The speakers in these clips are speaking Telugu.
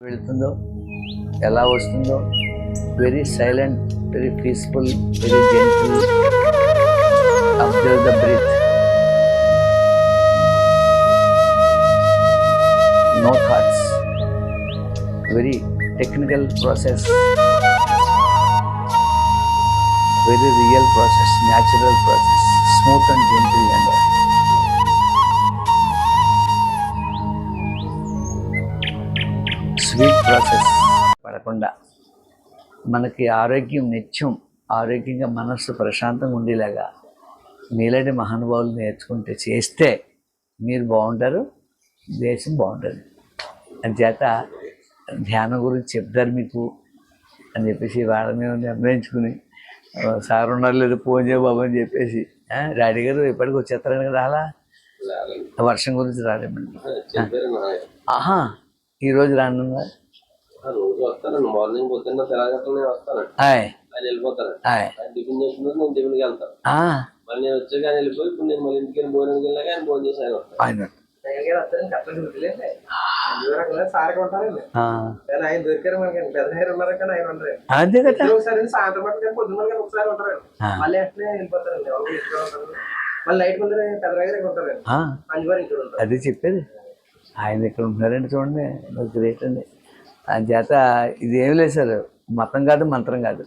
వెళుతుందో ఎలా వస్తుందో very silent very peaceful very gentle observe the breath no thoughts very technical process very real process natural process smooth and gentle and process పడకుండా మనకి ఆరోగ్యం నిత్యం ఆరోగ్యంగా మనస్సు ప్రశాంతంగా ఉండేలాగా మీలాంటి మహానుభావులు నేర్చుకుంటే చేస్తే మీరు బాగుంటారు దేశం బాగుంటుంది. అంచేత ధ్యానం గురించి చెప్తారు మీకు అని చెప్పేసి వాళ్ళ మేము నిర్ణయించుకుని సార్ ఉన్నారు లేదు ఫోన్ చేయ బాబు అని చెప్పేసి డాడీ గారు ఎప్పటికి వచ్చేస్తారని కదా అలా? వర్షం గురించి రాలేమండి. ఆహా ఈరోజు రానున్నా ఆ రోజు వస్తానండి మార్నింగ్ పొద్దున్న తెలంగాణ వస్తానండి ఆయ్. ఆయన వెళ్ళిపోతానండి ఆయ్. ఆయన టిఫిన్ చేసిన నేను టిఫిన్కి వెళ్తాను. ఆ, మళ్ళీ నేను వచ్చాక ఆయన వెళ్ళిపోయి ఇప్పుడు నేను మళ్ళీ ఇంటికి వెళ్ళి భోజనానికి వెళ్ళాక ఆయన భోజనం చేసి ఆయన వస్తాను అంతే కదా. సాయంత్రం మటు కానీ పొద్దున్న ఒకసారి ఉంటారండి ఆ. మళ్ళీ అట్లే వెళ్ళిపోతారండి. అదే చెప్పేది. ఆయన ఇక్కడ ఉంటున్నారండి చూడండి. గ్రేట్ అండి. ఆయన చేత ఇది ఏం లేదు సార్. మతం కాదు మంత్రం కాదు.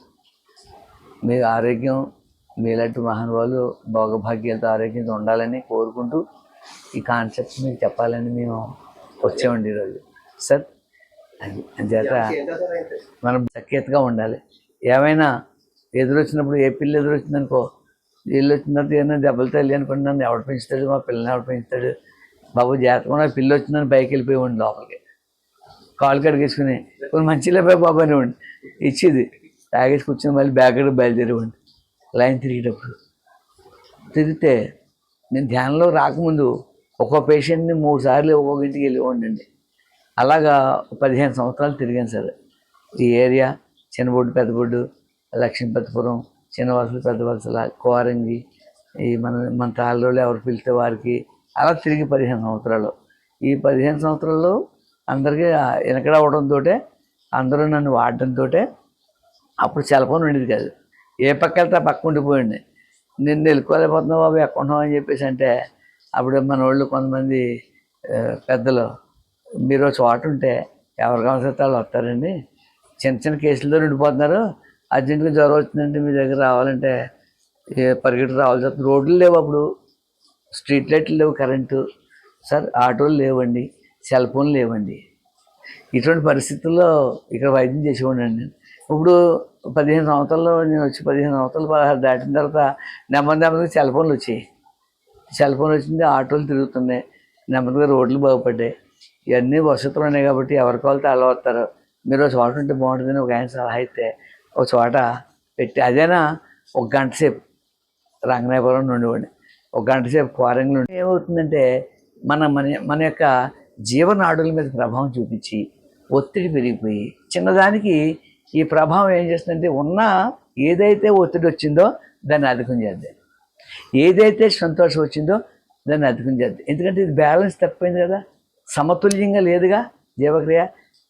మీ ఆరోగ్యం మీలాంటి మహానుభావులు భోగభాగ్యాలతో ఆరోగ్యంతో ఉండాలని కోరుకుంటూ ఈ కాన్సెప్ట్ మీకు చెప్పాలని మేము వచ్చామండి ఈరోజు. సార్ అది మనం సఖ్యతగా ఉండాలి. ఏమైనా ఎదురొచ్చినప్పుడు ఏ పిల్లలు ఎదురొచ్చిందనుకో వీళ్ళు వచ్చిన తర్వాత ఏమైనా దెబ్బలు తల్లి అనుకుని నన్ను ఎవడు పెంచుతాడు మా పిల్లని ఎవడు పెంచుతాడు బాబు జాతకం నా పిల్ల వచ్చిందని పైకి వెళ్ళిపోయి ఉండి లోపలికి. కాలు కడిగేసుకుని కొన్ని మంచిగా పోయి బాబు అనివ్వండి ఇచ్చేది. తాగేసి కూర్చొని మళ్ళీ బ్యాగ్ కడిగి బయలుదేరివ్వండి లైన్ తిరిగేటప్పుడు. తిరిగితే నేను ధ్యానంలో రాకముందు ఒక్కో పేషెంట్ని మూడు సార్లు ఒక్కొక్క ఇంటికి వెళ్ళి అలాగా పదిహేను సంవత్సరాలు తిరిగాను సార్. ఈ ఏరియా చిన్నబొడ్డు పెద్దబొడ్డు లక్ష్మీపతిపురం చిన్నవలసలు పెద్ద వలసల కోరంగి ఈ మన మన తాళ్ళలో ఎవరు పిలిస్తే వారికి అలా తిరిగి పదిహేను సంవత్సరాలు. ఈ పదిహేను సంవత్సరాల్లో అందరికీ వెనకడ అవడంతో అందరూ నన్ను వాడడంతో అప్పుడు సెల్ ఫోన్ ఉండేది కాదు. ఏ పక్క వెళ్తే ఆ పక్క ఉండిపోయింది. నిన్ను వెళ్ళుకోలేకపోతున్నావు బాబు ఎక్కడున్నావు అని చెప్పేసి అంటే అప్పుడు మన వాళ్ళు కొంతమంది పెద్దలు మీరు ఒక చోట ఉంటే ఎవరు కావాల్సిన వాళ్ళు వస్తారండి. చిన్న చిన్న కేసులతో ఉండిపోతున్నారు అర్జెంటుగా జ్వరం వచ్చిందంటే మీ దగ్గర రావాలంటే ఏ పరిగెట్టు రావాల్సి వస్తుంది. రోడ్లు లేవు అప్పుడు. స్ట్రీట్ లైట్లు లేవు కరెంటు. సార్ ఆటోలు లేవండి. సెల్ ఫోన్లు లేవండి. ఇటువంటి పరిస్థితుల్లో ఇక్కడ వైద్యం చేసేవాడిని నేను ఇప్పుడు పదిహేను సంవత్సరాల్లో నేను వచ్చి పదిహేను సంవత్సరాలు పదహారు దాటిన తర్వాత నెమ్మది నెమ్మదిగా సెల్ ఫోన్లు వచ్చాయి. సెల్ ఫోన్ వచ్చింది ఆటోలు తిరుగుతున్నాయి నెమ్మదిగా రోడ్లు బాగుపడ్డాయి. ఇవన్నీ వసతులు ఉన్నాయి కాబట్టి ఎవరికి వాళ్ళతో అలా వస్తారు మీరు ఒక చోట ఉంటే బాగుంటుందని ఒక ఆయన సలహా అయితే ఒక చోట పెట్టి అదేనా? ఒక గంట సేపు రంగనాయపురం నుండి ఒక గంట సేపు క్వారంలో ఏమవుతుందంటే మన మన మన యొక్క జీవనాడుల మీద ప్రభావం చూపించి ఒత్తిడి పెరిగిపోయి చిన్నదానికి ఈ ప్రభావం ఏం చేస్తుందంటే ఉన్న ఏదైతే ఒత్తిడి వచ్చిందో దాన్ని అధికం చేద్దాం. ఏదైతే సంతోషం వచ్చిందో దాన్ని అధికం చేద్దాం. ఎందుకంటే ఇది బ్యాలెన్స్ తప్పిపోయింది కదా. సమతుల్యంగా లేదుగా జీవక్రియ.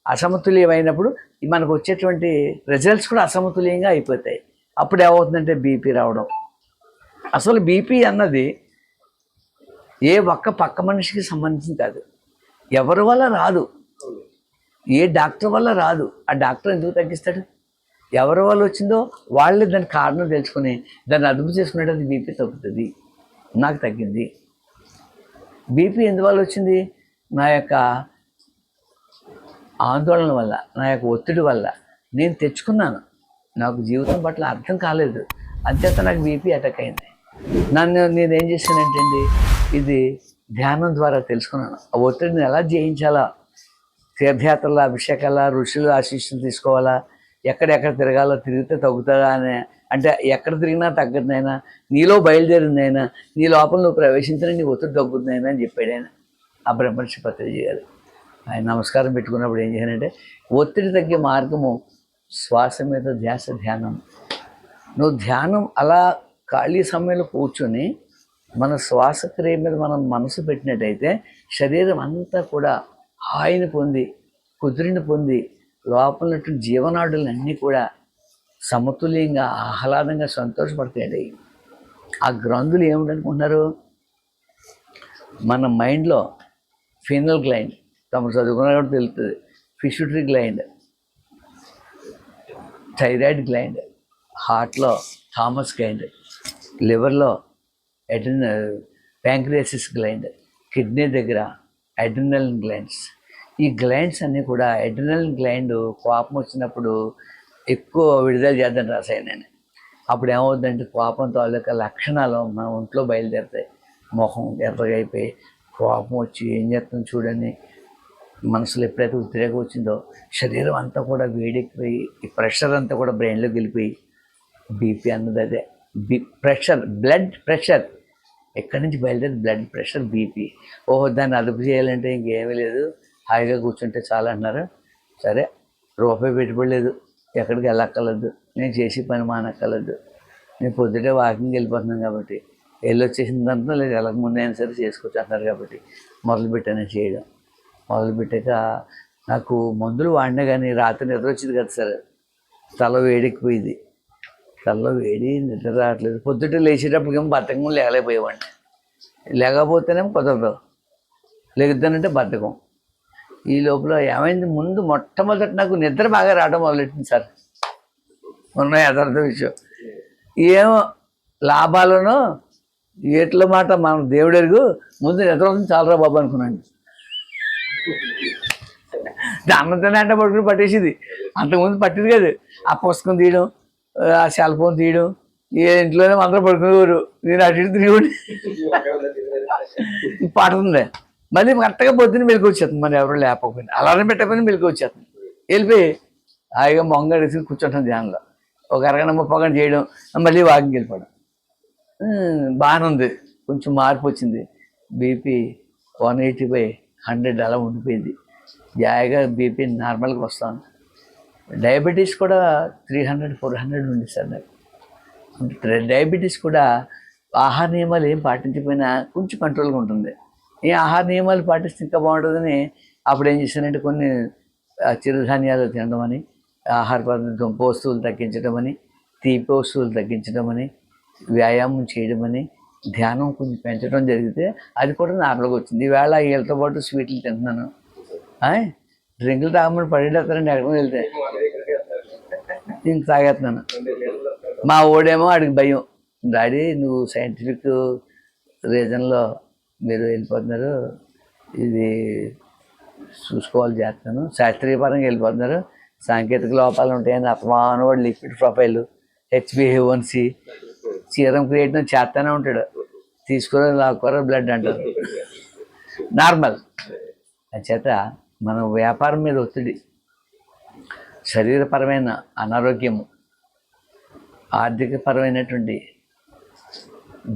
అసమతుల్యమైనప్పుడు మనకు వచ్చేటువంటి రిజల్ట్స్ కూడా అసమతుల్యంగా అయిపోతాయి. అప్పుడు ఏమవుతుందంటే బీపీ రావడం. అసలు బీపీ అన్నది ఏ ఒక్క పక్క మనిషికి సంబంధించింది కాదు. ఎవరి వల్ల రాదు? ఏ డాక్టర్ వల్ల రాదు? ఆ డాక్టర్ ఎందుకు తగ్గిస్తాడు? ఎవరి వల్ల వచ్చిందో వాళ్ళే దాని కారణం తెలుసుకుని దాన్ని అదుపు చేసుకునేటది బీపీ తగ్గుతుంది. నాకు తగ్గింది. బీపీ ఎందువల్ల వచ్చింది? నా యొక్క ఆందోళన వల్ల నా యొక్క ఒత్తిడి వల్ల. నేను తెచ్చుకున్నాను. నాకు జీవితం పట్ల అర్థం కాలేదు. అంతేత నాకు బీపీ అటాక్ అయింది. నన్ను నేను ఏం చేశానంటే ఇది ధ్యానం ద్వారా తెలుసుకున్నాను. ఆ ఒత్తిడిని ఎలా జయించాలా? తీర్థయాత్రల అభిషేకాల ఋషులు ఆశీస్సులు తీసుకోవాలా? ఎక్కడెక్కడ తిరగాలో తిరిగితే తగ్గుతుందా అని అంటే ఎక్కడ తిరిగినా తగ్గదునైనా నీలో బయలుదేరిందైనా? నీ లోపల నువ్వు ప్రవేశించిన నీ ఒత్తిడి తగ్గుతుందైనా అని చెప్పాడు ఆయన. ఆ బ్రహ్మర్షి పత్రిక గారు. ఆయన నమస్కారం పెట్టుకున్నప్పుడు ఏం చేయాలంటే ఒత్తిడి తగ్గే మార్గము శ్వాస మీద ధ్యాస ధ్యానం. నువ్వు ధ్యానం అలా ఖాళీ సమయంలో కూర్చొని మన శ్వాసక్రియ మీద మనం మనసు పెట్టినట్టయితే శరీరం అంతా కూడా హాయిని పొంది కుదిరిని పొంది లోపల జీవనాడులన్నీ కూడా సమతుల్యంగా ఆహ్లాదంగా సంతోషపడతాయి ఆ గ్రంథులు ఏమిటనుకుంటున్నారు? మన మైండ్లో ఫీనల్ గ్లైండ్ తమ చదువుకున్న తెలుస్తుంది ఫిషుటరీ గ్లైండ్ థైరాయిడ్ గ్లైండ్ హార్ట్లో థామస్ గ్లైండ్ లివర్లో అడ్రినల్ ప్యాంక్రియాసిస్ గ్లైండ్ కిడ్నీ దగ్గర అడ్రినల్ గ్లైండ్స్ ఈ గ్లైండ్స్ అన్నీ కూడా అడ్రినల్ గ్లైండ్ కోపం వచ్చినప్పుడు ఎక్కువ విడుదల చేద్దాం నేను. అప్పుడు ఏమవుతుందంటే కోపం తాలూకా లక్షణాలు మన ఒంట్లో బయలుదేరుతాయి. మొహం ఎర్రగా అయిపోయి కోపం వచ్చి ఏం చేస్తుంది చూడని మనసులో ఎప్పుడైతే ఉద్రేకం వచ్చిందో శరీరం అంతా కూడా వేడెక్కిపోయి ఈ ప్రెషర్ అంతా కూడా బ్రెయిన్లోకి వెళ్ళిపోయి బీపీ అన్నది అదే. బీ ప్రెషర్ బ్లడ్ ప్రెషర్ ఎక్కడి నుంచి బయలుదేరి బ్లడ్ ప్రెషర్ బీపీ ఓహో దాన్ని అదుపు చేయాలంటే ఇంకేమీ లేదు. హాయిగా కూర్చుంటే చాలా అంటున్నారు. సరే రూపాయి పెట్టుబడలేదు ఎక్కడికి వెళ్ళక్కర్లేదు. నేను చేసి పని మానక్కర్లేదు. నేను పొద్దుటే వాకింగ్ వెళ్ళిపోతున్నాను కాబట్టి. వెళ్ళి వచ్చేసిన తర్వాత లేదు వెళ్ళకముందే అయినా సరే చేసుకోవచ్చు అంటారు కాబట్టి. మొదలుపెట్టాను చేయడం. మొదలుపెట్టాక నాకు మందులు వాడినా కానీ రాత్రి నిద్ర వచ్చింది కదా సరే. తల వేడెక్కిపోయింది. కళ్ళ వేడి నిద్ర రావట్లేదు. పొద్దుట లేచేటప్పటికేమో బద్ధకం లేగలేకపోయేవాడిని లేకపోతేనేమో కుదరదు. లెగుద్దానంటే బద్ధకం. ఈ లోపల ఏమైంది? ముందు మొట్టమొదటి నాకు నిద్ర బాగా రావడం మొదలెట్టింది సార్. ఉన్న యథార్థ విషయం. ఏమో లాభాలను ఏట్ల మాట మనం దేవుడు ఎరుగు ముందు నిద్ర వస్తుంది చాలరా బాబు అనుకున్నాను. దాన్నంతోనే అంటే పడుకుని పట్టేసింది. అంతకుముందు పట్టింది కాదు. ఆ పుస్తకం తీయడం ఆ సెల్ ఫోన్ తీయడం. ఏ ఇంట్లోనే అందరూ పడుకునేవారు నేను అటు ఇటు తిరిగి పడుతుంది మళ్ళీ కరెక్ట్గా పొద్దున్న మెలకు వచ్చేస్తుంది. మరి ఎవరు లేకపోయినా. అలారం పెట్టకపోయినా మెలకు వచ్చేస్తుంది. వెళ్ళిపోయి హాయిగా మొంగ అడిగి కూర్చుంటాం ధ్యానంలో. ఒక అరగంట ముప్పై గంట చేయడం మళ్ళీ వాకింగ్ వెళ్ళిపోవడం. బాగానే ఉంది. కొంచెం మార్పు వచ్చింది. BP one eighty by hundred అలా ఉండిపోయింది. జాయిగా బీపీ నార్మల్గా వస్తాను డయాబెటీస్ కూడా త్రీ హండ్రెడ్ ఫోర్ హండ్రెడ్ ఉంది సార్ నాకు. డయాబెటీస్ కూడా ఆహార నియమాలు ఏం పాటించకపోయినా కొంచెం కంట్రోల్గా ఉంటుంది. ఈ ఆహార నియమాలు పాటిస్తే ఇంకా బాగుంటుందని అప్పుడు ఏం చేశానంటే కొన్ని చిరుధాన్యాలు తినడం అని ఆహార పదార్థం దుంప వస్తువులు తగ్గించడం అని తీపి వస్తువులు తగ్గించడం అని వ్యాయామం చేయడం అని ధ్యానం కొంచెం పెంచడం జరిగితే అది కూడా నార్మల్గా వచ్చింది. ఈవేళ వీళ్ళతో పాటు స్వీట్లు తింటున్నాను. డ్రింకులు తాగమని పడేస్తారండి ఎక్కడికి వెళ్తే. నేను తాగేస్తున్నాను మా ఓడేమో ఆడికి భయం. డాడీ నువ్వు సైంటిఫిక్ రీజన్లో మీరు వెళ్ళిపోతున్నారు. ఇది చూసుకోవాలి చేస్తాను. శాస్త్రీయ పరంగా వెళ్ళిపోతున్నారు. సాంకేతిక లోపాలు ఉంటాయని అపమానవాడు లిక్విడ్ ప్రొఫైల్ హెచ్బిహెవన్సి సీరం క్రియేట్ చేస్తానే ఉంటాడు. తీసుకురా లాక్కోరా బ్లడ్ అంటారు. నార్మల్. చేత మన వ్యాపారం మీద ఒత్తిడి శరీరపరమైన అనారోగ్యము ఆర్థికపరమైనటువంటి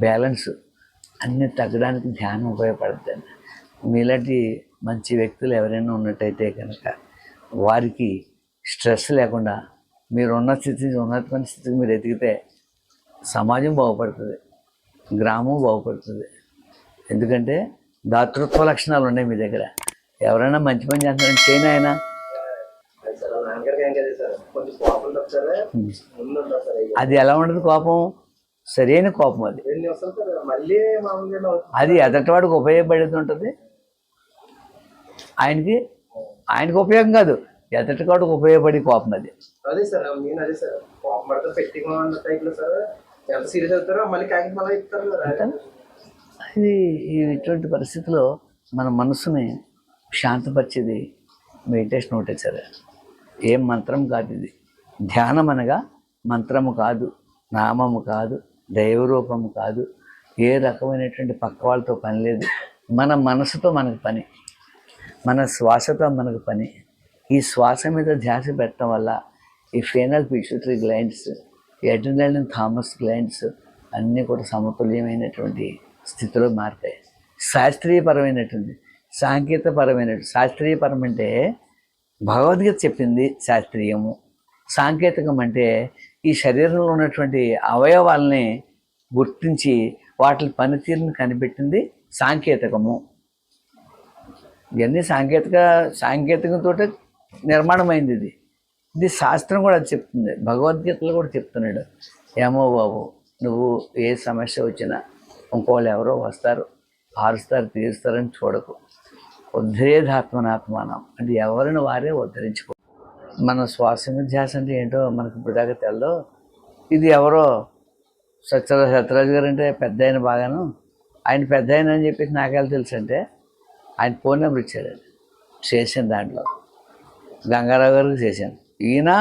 బ్యాలెన్స్ అన్నీ తగ్గడానికి ధ్యానం ఉపయోగపడుతుంది. మీలాంటి మంచి వ్యక్తులు ఎవరైనా ఉన్నట్టయితే కనుక వారికి స్ట్రెస్ లేకుండా మీరు ఉన్న స్థితి నుంచి ఉన్నతమైన స్థితికి మీరు ఎదిగితే సమాజం బాగుపడుతుంది గ్రామం బాగుపడుతుంది. ఎందుకంటే దాతృత్వ లక్షణాలు ఉన్నాయి మీ దగ్గర. ఎవరైనా మంచి పని చేస్తున్నారంటే చేయను ఆయన? అది ఎలా ఉండదు కోపం? సరైన కోపం అది. అది ఎదటివాడికి ఉపయోగపడేది ఉంటుంది. ఆయనకి ఆయనకి ఉపయోగం కాదు. ఎదటివాడికి ఉపయోగపడే కోపం అది. అదే సార్ నేను అదే సార్. కోపం పడితే టైప్లో సార్. ఎంత సీరియస్ అవుతారో మళ్ళీ కాకి మళ్ళీ ఇస్తారు సార్ ఇది ఈ ఇటువంటి పరిస్థితిలో మన మనసుని శాంతపరిచేది మెడిటేషన్ ఒకటే సరే. ఏం మంత్రం కాదు ఇది. ధ్యానం అనగా మంత్రము కాదు నామము కాదు దైవరూపము కాదు ఏ రకమైనటువంటి పక్క వాళ్ళతో పని లేదు. మన మనసుతో మనకు పని మన శ్వాసతో మనకు పని. ఈ శ్వాస మీద ధ్యాస పెట్టడం వల్ల ఈ pineal pituitary glands adrenal thymus glands అన్నీ కూడా సమతుల్యమైనటువంటి స్థితిలో మారుతాయి. శాస్త్రీయపరమైనటువంటి సాంకేతికపరమైన శాస్త్రీయపరం అంటే భగవద్గీత చెప్పింది శాస్త్రీయము. సాంకేతికం అంటే ఈ శరీరంలో ఉన్నటువంటి అవయవాల్ని గుర్తించి వాటి పనితీరుని కనిపెట్టింది సాంకేతికము. ఇవన్నీ సాంకేతిక సాంకేతికంతో నిర్మాణమైంది ఇది. ఇది శాస్త్రం కూడా అది చెప్తుంది. భగవద్గీతలో కూడా చెప్తున్నాడు. ఏమో బాబు నువ్వు ఏ సమస్య వచ్చినా ఇంకోళ్ళు ఎవరో వస్తారు ఆరుస్తారు తీరుస్తారని చూడకు. ఉద్ధరేధాత్మనాత్మానం అంటే ఎవరిని వారే ఉద్ధరించుకో. మన శ్వాస మీద ధ్యాస అంటే ఏంటో మనకు ఇప్పటిదాకా తెల్లో ఇది ఎవరో సత్యరా సత్యరాజు గారు అంటే పెద్ద ఆయన బాగాను. ఆయన పెద్ద ఆయన అని చెప్పేసి నాకెలా తెలుసు అంటే ఆయన ఫోన్ నెంబర్ ఇచ్చాడు ఆయన. చేశాను దాంట్లో. గంగారావు గారికి చేశాను. ఈయన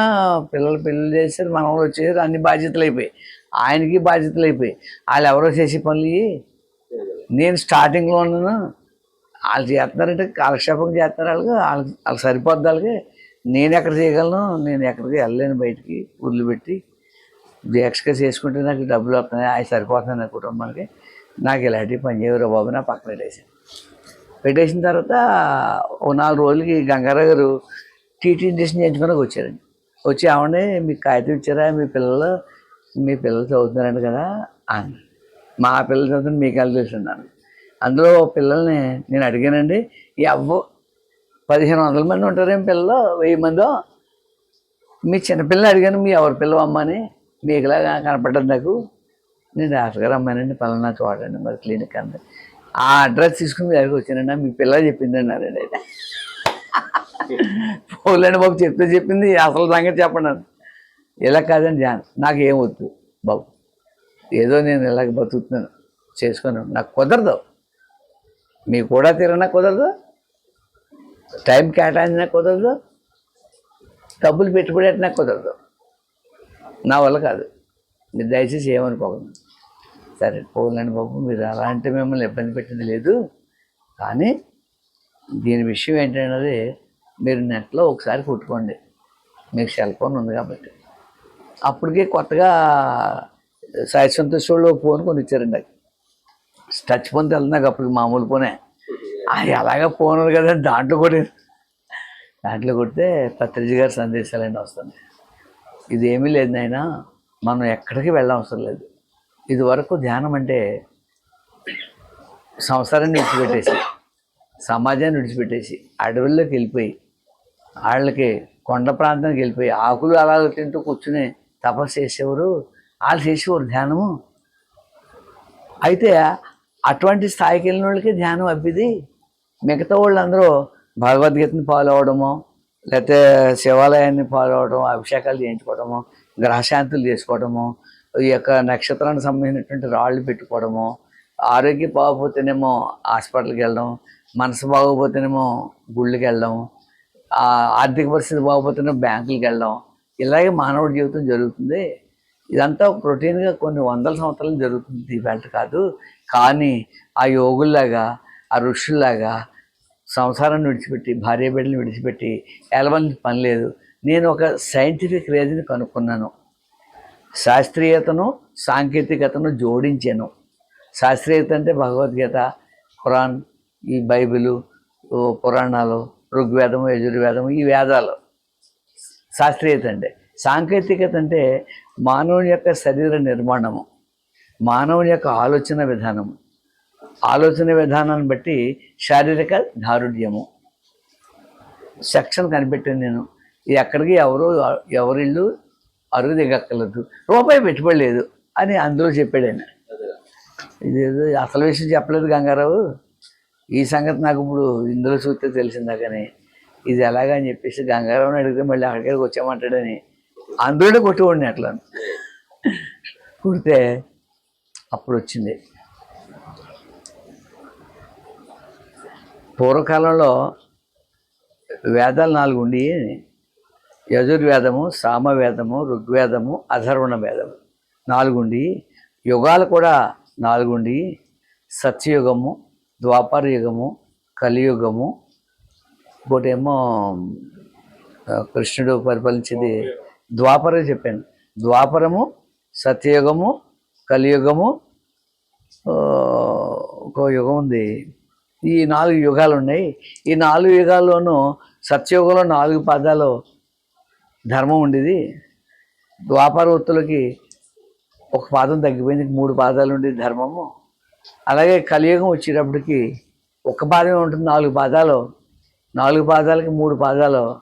పిల్లలు పెళ్ళి చేశారు మనవలు వచ్చేసారు అన్ని బాధ్యతలు అయిపోయి ఆయనకి బాధ్యతలు అయిపోయి వాళ్ళు ఎవరో చేసే పనులు నేను స్టార్టింగ్లో ఉన్నాను వాళ్ళు చేస్తున్నారంటే కాలక్షేపం చేస్తున్నారు వాళ్ళకి వాళ్ళకి వాళ్ళకి సరిపోద్ది వాళ్ళకి. నేను ఎక్కడ చేయగలను? నేను ఎక్కడికి వెళ్ళలేను బయటికి. వదిలిపెట్టి దీక్షగా చేసుకుంటే నాకు డబ్బులు వస్తున్నాయి. అవి సరిపోతున్నాయి నా కుటుంబానికి. నాకు ఇలాంటివి పని చేయరు బాబు నా పక్కన పెట్టేసాను పెట్టేసిన తర్వాత ఓ నాలుగు రోజులకి గంగారావు గారు టీటీ ఇండస్ట్రీ చేయించుకొని వచ్చారండి. వచ్చి ఆవిడే మీకు కాగితం ఇచ్చారా? మీ పిల్లలు మీ పిల్లలు చదువుతున్నారంట కదా అని. మా పిల్లలు చదువుతున్న మీకు వెళ్ళి తెలుసు ఉన్నాను అందులో పిల్లల్ని నేను అడిగానండి ఈ అవ్వ పదిహేను వందల మంది ఉంటారేం పిల్లలు? వెయ్యి మందో? మీ చిన్నపిల్లని అడిగాను మీ ఎవరి పిల్లవమ్మని మీకులాగా కనపడ్డది నాకు? నేను డాక్టర్ అమ్మానండి పలానా చూడండి మరి క్లినిక్ అంది. ఆ అడ్రస్ తీసుకుని మీ దగ్గరికి వచ్చానండి మీ పిల్ల చెప్పింది అన్నారండి. అయితే పోలేండి బాబు చెప్తే చెప్పింది అసలు సంగతి చెప్పండి ఇలా కాదండి జాన్ నాకు ఏం వద్దు బాబు. ఏదో నేను ఇలాగ బతుకుతున్నాను చేసుకున్నాను. నాకు కుదరదు. మీకు కూడా తిరగనా కుదరదు? టైం కేటాయించినా కుదరదు? డబ్బులు పెట్టుబడి పెట్టినా కుదరదు. నా వల్ల కాదు. మీరు దయచేసి ఏమనుకోకండి. సరే పోలేండి బాబు మీరు అలా అంటే మిమ్మల్ని ఇబ్బంది పెట్టింది లేదు. కానీ దీని విషయం ఏంటంటే మీరు నెట్లో ఒకసారి కుట్టుకోండి. మీకు సెల్ ఫోన్ ఉంది కాబట్టి. అప్పటికే కొత్తగా సాయి సంతోష్ వాళ్ళు ఫోన్ కొని ఇచ్చారండి నాకు టచ్ ఫోన్ తెలుసు అప్పటికి మామూలు ఫోనే అది అలాగా ఫోన్ కదా దాంట్లో కూడా దాంట్లో కొడితే పత్రిజ గారి సందేశాలన్నీ వస్తుంది ఇది ఏమీ లేదు నాయనా మనం ఎక్కడికి వెళ్ళవసరం లేదు. ఇది వరకు ధ్యానం అంటే సంసారాన్ని విడిచిపెట్టేసి సమాజాన్ని విడిచిపెట్టేసి అడవుల్లోకి వెళ్ళిపోయి వాళ్ళకి కొండ ప్రాంతానికి వెళ్ళిపోయి ఆకులు అలా తింటూ కూర్చుని తపస్సు చేసేవారు వాళ్ళు చేసేవారు ధ్యానము. అయితే అటువంటి స్థాయికి వెళ్ళిన వాళ్ళకి ధ్యానం అబ్బిది. మిగతా వాళ్ళందరూ భగవద్గీతని ఫాలో అవడము లేకపోతే శివాలయాన్ని ఫాలో అవడం అభిషేకాలు చేయించుకోవడము గ్రహశాంతులు చేసుకోవడము ఈ యొక్క నక్షత్రానికి సంబంధించినటువంటి రాళ్ళు పెట్టుకోవడము ఆరోగ్యం బాగోపోతేనేమో హాస్పిటల్కి వెళ్ళడం మనసు బాగోపోతేనేమో గుళ్ళకి వెళ్ళడం ఆర్థిక పరిస్థితి బాగోపోతేనేమో బ్యాంకులకి వెళ్ళడం ఇలాగే మానవుడి జీవితం జరుగుతుంది. ఇదంతా ఒక రొటీన్గా కొన్ని వందల సంవత్సరాలు జరుగుతుంది. ఇవాళ కాదు. కానీ ఆ యోగుల్లాగా ఆ ఋషుల్లాగా సంసారాన్ని విడిచిపెట్టి భార్య బిడ్డలను విడిచిపెట్టి ఎలవని పని లేదు. నేను ఒక సైంటిఫిక్ రీజన్ కనుక్కున్నాను. శాస్త్రీయతను సాంకేతికతను జోడించాను. శాస్త్రీయత అంటే భగవద్గీత ఖురాన్ ఈ బైబిలు పురాణాలు ఋగ్వేదము యజుర్వేదము ఈ వేదాలు. శాస్త్రీయత అంటే సాంకేతికత అంటే మానవుని యొక్క శరీర నిర్మాణము. మానవుని యొక్క ఆలోచన విధానం. ఆలోచన విధానాన్ని బట్టి శారీరక దారుఢ్యము. సెక్షన్ కనిపెట్టాను నేను. ఎక్కడికి ఎవరు ఎవరిళ్ళు అరుగు దిగక్కర్లేదు. రూపాయి పెట్టుబడి లేదు అని అందులో చెప్పాడు ఆయన. ఇదేదో అసలు విషయం చెప్పలేదు గంగారావు. ఈ సంగతి నాకు ఇప్పుడు ఇందులో చూస్తే తెలిసిందా కానీ ఇది ఎలాగా అని చెప్పేసి గంగారావుని అడిగితే మళ్ళీ అక్కడికి వచ్చామంటాడని. అందులోనే కొట్టుకోండి అట్లా. కుడితే అప్పుడు వచ్చింది పూర్వకాలంలో వేదాలు నాలుగు ఉండి యజుర్వేదము సామవేదము ఋగ్వేదము అధర్వణ వేదము నాలుగుండి యుగాలు కూడా నాలుగుండి సత్యయుగము ద్వాపర యుగము కలియుగము ఇంకోటేమో కృష్ణుడు పరిపాలించేది ద్వాపర చెప్పాను. ద్వాపరము సత్యయుగము కలియుగము ఒక యుగం ఉంది. ఈ నాలుగు యుగాలు ఉన్నాయి. ఈ నాలుగు యుగాల్లోనూ సత్యయుగంలో నాలుగు పాదాలు ధర్మం ఉండేది. ద్వాపార వృత్తులకి ఒక పాదం తగ్గిపోయింది మూడు పాదాలు ఉండేది ధర్మము. అలాగే కలియుగం వచ్చేటప్పటికి ఒక పాదమే ఉంటుంది నాలుగు పాదాలు. నాలుగు పాదాలకి మూడు పాదాలు.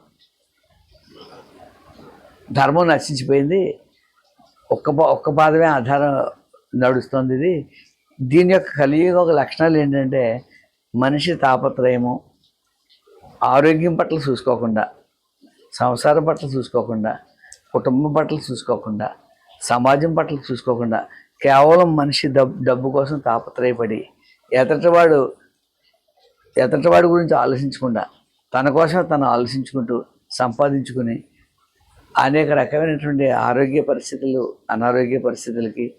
ధర్మం నశించిపోయింది. ఒక్క ఒక్క పాదమే ఆధారం నడుస్తుంది ఇది. దీని యొక్క కలియుగ ఒక లక్షణాలు ఏంటంటే మనిషి తాపత్రయము ఆరోగ్యం పట్ల చూసుకోకుండా సంసారం పట్ల చూసుకోకుండా కుటుంబం పట్ల చూసుకోకుండా సమాజం పట్ల చూసుకోకుండా కేవలం మనిషి డబ్బు డబ్బు కోసం తాపత్రయపడి ఎతటివాడు ఎతటివాడి గురించి ఆలోచించకుండా తన కోసం తను ఆలోచించుకుంటూ సంపాదించుకుని అనేక రకమైనటువంటి ఆరోగ్య పరిస్థితులు అనారోగ్య పరిస్థితులకి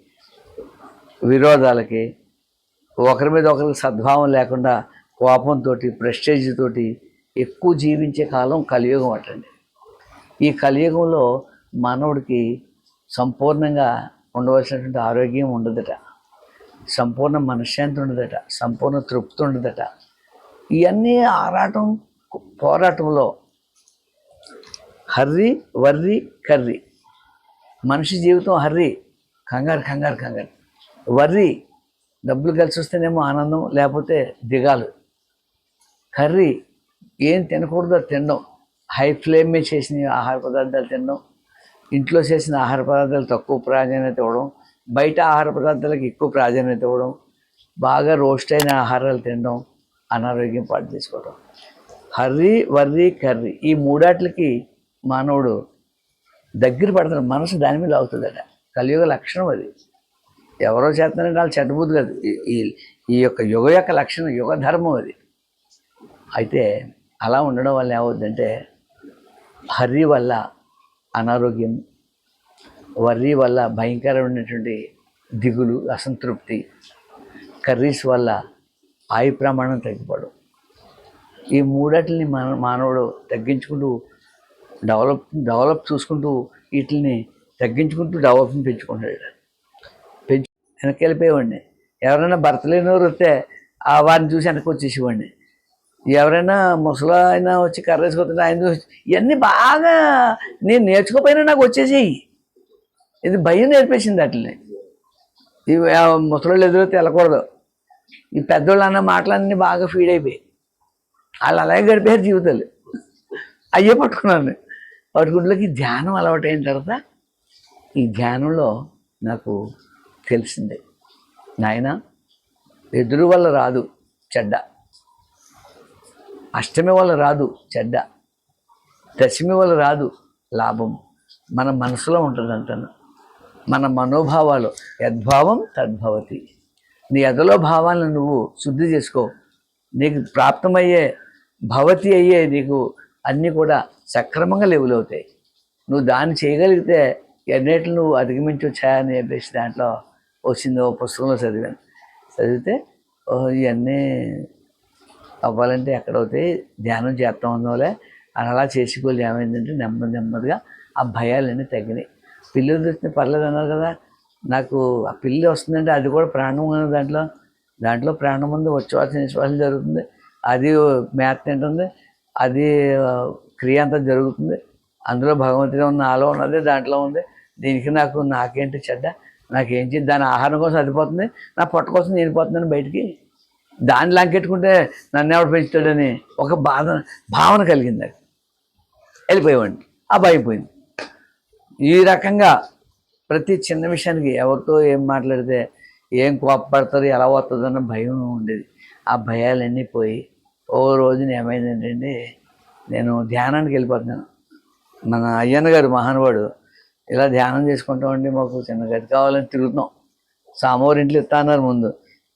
విరోధాలకి ఒకరి మీద ఒకరికి సద్భావం లేకుండా కోపంతో ప్రెస్టేజ్ తోటి ఎక్కువ జీవించే కాలం కలియుగం అటండి. ఈ కలియుగంలో మానవుడికి సంపూర్ణంగా ఉండవలసినటువంటి ఆరోగ్యం ఉండదట. సంపూర్ణ మనశ్శాంతి ఉండదట. సంపూర్ణ తృప్తి ఉండదట. ఇవన్నీ ఆరాటం పోరాటంలో హర్రి వర్రి కర్రి. మనిషి జీవితం హర్రి కంగారు కంగారు కంగారు. వర్రి డబ్బులు కలిసి వస్తేనేమో ఆనందం లేకపోతే దిగాలు. కర్రీ ఏం తినకూడదో తినడం. హై ఫ్లేమ్ మీద చేసిన ఆహార పదార్థాలు తినడం. ఇంట్లో చేసిన ఆహార పదార్థాలు తక్కువ ప్రాధాన్యత ఇవ్వడం. బయట ఆహార పదార్థాలకు ఎక్కువ ప్రాధాన్యత ఇవ్వడం. బాగా రోస్ట్ అయిన ఆహారాలు తినడం. అనారోగ్యం పాటు తీసుకోవడం. Hurry worry curry. ఈ మూడాట్లకి మానవుడు దగ్గర పడతాడు మనసు దాని మీద అవుతుందట కలియుగ లక్షణం అది. ఎవరో చేస్తున్నారంటే వాళ్ళు చెడ్డబుద్ధి కాదు. ఈ- ఈ యొక్క యుగ యొక్క లక్షణం యుగ ధర్మం అది. అయితే అలా ఉండడం వల్ల ఏమవుద్దంటే హర్రీ వల్ల అనారోగ్యం వర్రీ వల్ల భయంకరమైనటువంటి దిగులు అసంతృప్తి కర్రీస్ వల్ల ఆయు ప్రమాణం తగ్గిపోవడం. ఈ మూడటిని మన మానవుడు తగ్గించుకుంటూ డెవలప్ డెవలప్ చూసుకుంటూ వీటిని తగ్గించుకుంటూ డెవలప్ని పెంచుకుంటాడు పెంచు వెనక్కి వెళ్ళిపోయేవాడిని. ఎవరైనా భర్త లేనివారు వస్తే ఆ వారిని చూసి వెనక్కి వచ్చేసేవాడిని. ఎవరైనా ముసలా అయినా వచ్చి కర్రేసుకొస్తుంటే ఆయన చూసి ఇవన్నీ బాగా నేను నేర్చుకోపోయినా నాకు వచ్చేసేయి. ఇది భయం నేర్పేసింది వాటిని ఇవి ముసలోళ్ళు ఎదురైతే వెళ్ళకూడదు. ఈ పెద్దోళ్ళు అన్న మాటలన్నీ బాగా ఫీడ్ అయిపోయాయి. వాళ్ళు అలాగే గడిపారు జీవితాలు. అయ్యే పట్టుకున్నాను పట్టుకుంటులోకి ధ్యానం అలవాటు అయిన తర్వాత ఈ ధ్యానంలో నాకు తెలిసిందే నాయన ఎదురు వల్ల రాదు చెడ్డ. అష్టమి వల్ల రాదు చెడ్డ. దశమి వల్ల రాదు లాభం. మన మనసులో ఉంటుంది అంటాను. మన మనోభావాలు యద్భావం తద్భవతి. నీ ఎదలో భావాలను నువ్వు శుద్ధి చేసుకో. నీకు ప్రాప్తమయ్యే భవతి అయ్యే నీకు అన్నీ కూడా సక్రమంగా లెవెల్ అవుతాయి. నువ్వు దాన్ని చేయగలిగితే ఎన్నిట్లు నువ్వు అధిగమించి వచ్చాయని చెప్పేసి దాంట్లో వచ్చింది ఓ పుస్తకంలో చదివాను. చదివితే ఓహో ఇవన్నీ అవ్వాలంటే ఎక్కడవుతాయి ధ్యానం చేస్తాం ఉన్నోలే అని అలా చేసుకోవాలి ఏమైందంటే నెమ్మది నెమ్మదిగా ఆ భయాలన్నీ తగ్గినాయి. పిల్లలు తెచ్చిన పర్లేదు అన్నారు కదా. నాకు ఆ పిల్లి వస్తుందంటే అది కూడా ప్రాణం ఉన్నది దాంట్లో. దాంట్లో ప్రాణం ఉంది వచ్చేవాసం నిశ్వాసం జరుగుతుంది. అది మేత తింటుంది. అది క్రియ అంతా జరుగుతుంది. అందులో భగవంతుడే ఉన్న నాలో ఉన్నది దాంట్లో ఉంది. దీనికి నాకు నాకేంటి చెడ్డ? నాకేం చేసి దాని ఆహారం కోసం సరిపోతుంది. నా పొట్ట కోసం నేనిపోతున్నాను బయటికి. దాన్ని లంకెట్టుకుంటే నన్ను ఎవడు పెంచుతాడని ఒక బాధ భావన కలిగింది నాకు. వెళ్ళిపోయేవాడిని. ఆ భయం పోయింది. ఈ రకంగా ప్రతి చిన్న విషయానికి ఎవరితో ఏం మాట్లాడితే ఏం కోపపడతారు ఎలా వస్తుందన్న భయం ఉండేది. ఆ భయాలన్నీ పోయి ఓ రోజున ఏమైంది ఏంటంటే నేను ధ్యానానికి వెళ్ళిపోతున్నాను. మన అయ్యన్న గారు మహానుభావుడు ఇలా ధ్యానం చేసుకుంటామండి మాకు చిన్న గది కావాలని తిరుగుతున్నాం. సామవారి ఇంట్లో ఇస్తా అన్నారు ముందు.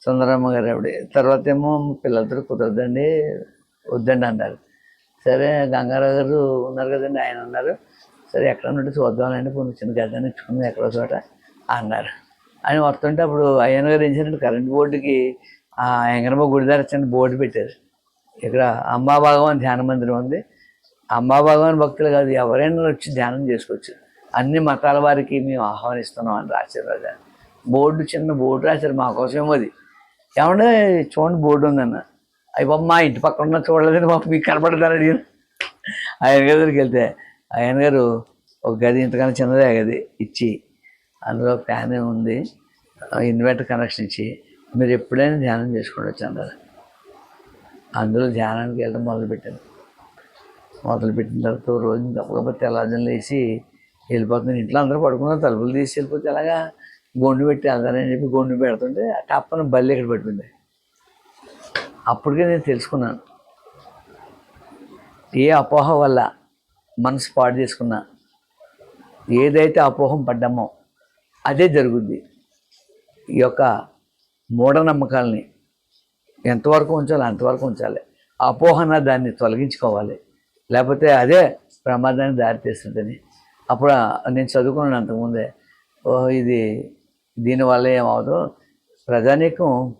సుందరమ్మ గారు ఆవిడ తర్వాత ఏమో పిల్లలతో కుదరదండి వద్దండి అన్నారు. సరే గంగారావు గారు ఉన్నారు కదండి ఆయన ఉన్నారు. సరే ఎక్కడ నుండి చూద్దామండి కొన్ని చిన్న గడ్డని ఇచ్చుకుంది ఎక్కడో చోట అన్నారు. ఆయన వస్తుంటే అప్పుడు అయ్యన్న గారు ఏం చేశారంటే కరెంట్ బోర్డుకి ఆ ఎంగనమ్మ గుడి దగ్గర చిన్న బోర్డు పెట్టారు. ఇక్కడ అమ్మా భగవాన్ ధ్యాన మందిరం ఉంది. అమ్మా భగవాన్ భక్తులు కాదు ఎవరైనా వచ్చి ధ్యానం చేసుకోవచ్చు. అన్ని మతాల వారికి మేము ఆహ్వానిస్తున్నాం అని రాశారు రాజా. బోర్డు చిన్న బోర్డు రాశారు మా కోసం అది. ఏమంటే చూడండి బోర్డు ఉందన్న. అయ్యి మా ఇంటి పక్కన ఉన్న చూడలేదని బాబు మీకు కనపడతారు అడిగారు ఆయన దగ్గరికి వెళ్తే ఆయన గారు ఒక గది ఇంతకన్నా చిన్నదే గది ఇచ్చి అందులో ఫ్యాన్ ఉంది ఇన్వర్టర్ కనెక్షన్ ఇచ్చి మీరు ఎప్పుడైనా ధ్యానం చేసుకోవచ్చు అన్నారు. అందులో ధ్యానానికి వెళ్ళడం మొదలుపెట్టాను. మొదలుపెట్టిన తర్వాత రోజున రోజు గబగబా తెల్లారుజామున లేచి వెళ్ళిపోతున్నాను. ఇంట్లో అందరూ పడుకున్నారు తలుపులు తీసి వెళ్ళిపోతే అలాగా గొండు పెట్టి వెళ్తానని చెప్పి గొండు పెడుతుంటే ఆ టప్పన బల్లి ఇక్కడ పెట్టింది అప్పటికే నేను తెలుసుకున్నాను. ఏ అపోహ వల్ల మనసు పాడు చేసుకున్నా ఏదైతే అపోహం పడ్డామో అదే జరుగుద్ది. ఈ యొక్క మూఢనమ్మకాలని ఎంతవరకు ఉంచాలో అంతవరకు ఉంచాలి. అపోహన దాన్ని తొలగించుకోవాలి. లేకపోతే అదే ప్రమాదానికి దారితీస్తుందని. అప్పుడు నేను చదువుకున్నాను అంతకుముందే. ఓ ఇది దీనివల్ల ఏమవుతుందో ప్రజానీకం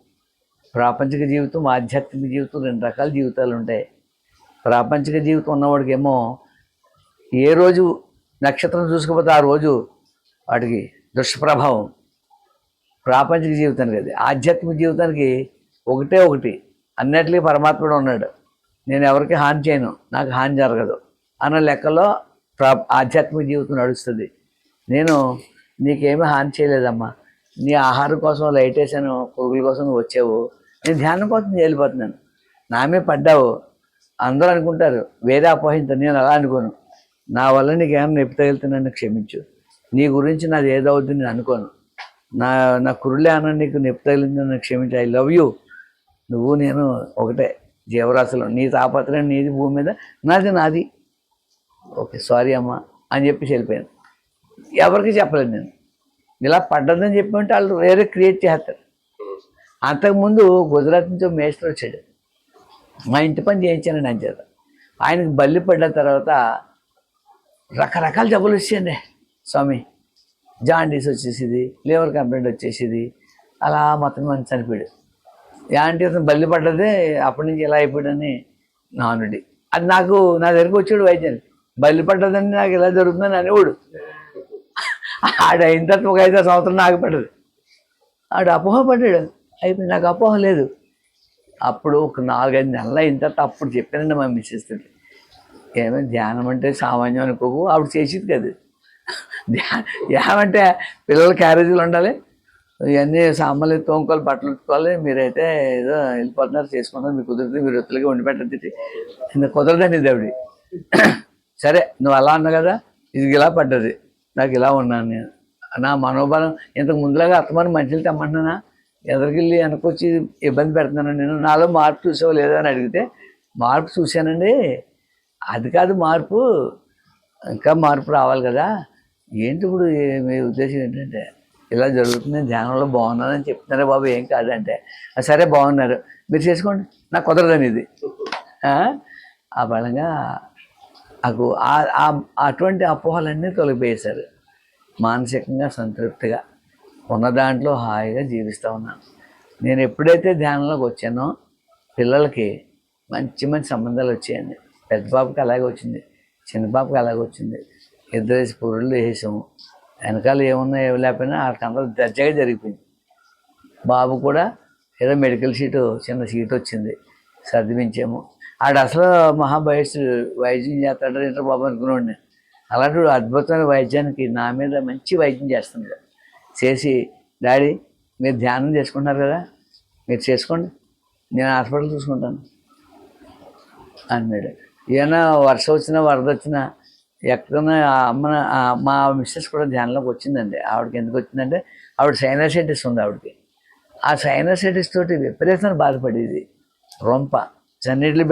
ప్రాపంచిక జీవితం ఆధ్యాత్మిక జీవితం రెండు రకాల జీవితాలు ఉంటాయి. ప్రాపంచిక జీవితం ఉన్నవాడికేమో ఏ రోజు నక్షత్రం చూసుకుపోతే ఆ రోజు వాటికి దుష్ప్రభావం ప్రాపంచిక జీవితానికి అది. ఆధ్యాత్మిక జీవితానికి ఒకటే ఒకటి. అన్నిటికీ పరమాత్ముడు ఉన్నాడు. నేను ఎవరికి హాని చేయను. నాకు హాని జరగదు. అన్న లెక్కలో ప్రా ఆధ్యాత్మిక జీవితం నడుస్తుంది. నేను నీకేమీ హాని చేయలేదమ్మా. నీ ఆహారం కోసం లైట్ వేసాను పురుగుల కోసం వచ్చావు. నేను ధ్యానం కోసం నేను వెళ్ళిపోతున్నాను నామే పడ్డావు. అందరూ అనుకుంటారు వేరే అపోహింత. నేను అలా అనుకోను. నా వల్ల నీకు ఏమైనా నొప్పి తగిలితే క్షమించు. నీ గురించి నాది ఏదవుద్ది నేను అనుకోను. నా నా కురులే అన్న నీకు నొప్పి తగిలిందని క్షమించు. ఐ లవ్ యూ నువ్వు నేను ఒకటే జీవరాశులు. నీ తాపత్రయం నీది భూమి మీద నాది నాది. ఓకే సారీ అమ్మ అని చెప్పేసి వెళ్ళిపోయాను. ఎవరికి చెప్పలేదు నేను. ఇలా పడ్డదని చెప్పి ఉంటే వాళ్ళు వేరే క్రియేట్ చేస్తారు. అంతకుముందు గుజరాత్ నుంచి ఒక మేస్టర్ వచ్చాడు. మా ఇంటి పని చేయించాను ఆయన చేత ఆయనకు బల్లి పడ్డ తర్వాత రకరకాల జబ్బులు వచ్చాయండి. స్వామి జాండీస్ వచ్చేసింది లివర్ కంప్లైంట్ వచ్చేసింది. అలా మొత్తం మంచి చనిపోయాడు. యాంటీ అతను బల్లి పడ్డదే అప్పటి నుంచి ఎలా అయిపోయాడని నానుడి. అది నాకు నా దగ్గరికి వచ్చాడు వైద్యాన్ని బల్లి పడ్డదని నాకు ఇలా జరుగుతుందని అనేవాడు. ఆడు అయిన తర్వాత ఒక ఐదో సంవత్సరం నాకు ఆడు అపోహ పడ్డాడు. అయిపోయి నాకు అపోహ లేదు. అప్పుడు ఒక నాలుగైదు నెలలు అయిన తర్వాత అప్పుడు చెప్పానండి మా మిస్సెస్ తోటి. ఏమైనా ధ్యానం అంటే సామాన్యం అనుకోకు. ఆవిడ చేసేది కదా. ధ్యా ధ్యానం అంటే పిల్లల క్యారేజీలు ఉండాలి. ఇవన్నీ సామాన్లు తోముకోవాలి బట్టలు ఉట్టుకోవాలి మీరైతే ఏదో వెళ్ళిపోతున్నారు చేసుకున్నారు మీకు కుదిరితే మీరు ఒత్తులుగా వండి పెట్టద్ది ఇంకా కుదరదండి దేవుడి సరే నువ్వు అలా అన్నావు కదా ఇది ఇలా పడ్డది నాకు ఇలా ఉన్నాను నేను. నా మనోబలం ఇంతకు ముందులాగా అత్తమని మంచిలు తెమ్మంటున్నానా? ఎదరికెళ్ళి వెనకొచ్చి ఇబ్బంది పెడుతున్నాను నేను. నాలో మార్పు చూసావు లేదా అని అడిగితే మార్పు చూశానండి. అది కాదు మార్పు ఇంకా మార్పు రావాలి కదా. ఏంటి ఇప్పుడు మీ ఉద్దేశం ఏంటంటే? ఇలా జరుగుతుంది ధ్యానంలో బాగున్నారని చెప్తున్నారే బాబు ఏం కాదంటే. సరే బాగున్నారు. మీరు చేసుకోండి. నాకు కుదరదని ఇది. ఆ? బలంగా నాకు ఆ- అటువంటి అపోహలన్నీ తొలగిపోయేశారు. మానసికంగా సంతృప్తిగా ఉన్న దాంట్లో హాయిగా జీవిస్తూ ఉన్నాను నేను ఎప్పుడైతే ధ్యానంలోకి వచ్చానో పిల్లలకి మంచి మంచి సంబంధాలు వచ్చాయండి. పెద్ద పాపకి అలాగే వచ్చింది చిన్న పాపకి అలాగే వచ్చింది. ఇద్దరు పురుళ్ళు వేసాము. వెనకాల ఏమున్నా ఏమి లేకపోయినా వాళ్ళకందరూ దర్జాగా జరిగిపోయింది. బాబు కూడా ఏదో మెడికల్ సీటు చిన్న సీట్ వచ్చింది. సర్దిమించాము ఆడ అసలు మహాబయస్ వైద్యం చేస్తాడు ఇంటర్ బాబు అనుకున్నాడు అలాంటి అద్భుతమైన వైద్యానికి నా మీద మంచి వైద్యం చేస్తుంది చేసి డాడీ మీరు ధ్యానం చేసుకుంటున్నారు కదా? మీరు చేసుకోండి. నేను హాస్పిటల్ చూసుకుంటాను. అన్నాడు. ఏమైనా వర్షం వచ్చినా వరద వచ్చినా ఎక్కడన్నా ఆ అమ్మ మా మిస్సెస్ కూడా ధ్యానంలోకి వచ్చిందండి. ఆవిడకి ఎందుకు వచ్చిందంటే ఆవిడ సైనసైటిస్ ఉంది ఆవిడకి. ఆ సైనసైటిస్ తోటి విపరీతంగా బాధపడేది. రొంప. చన్నీళ్ళు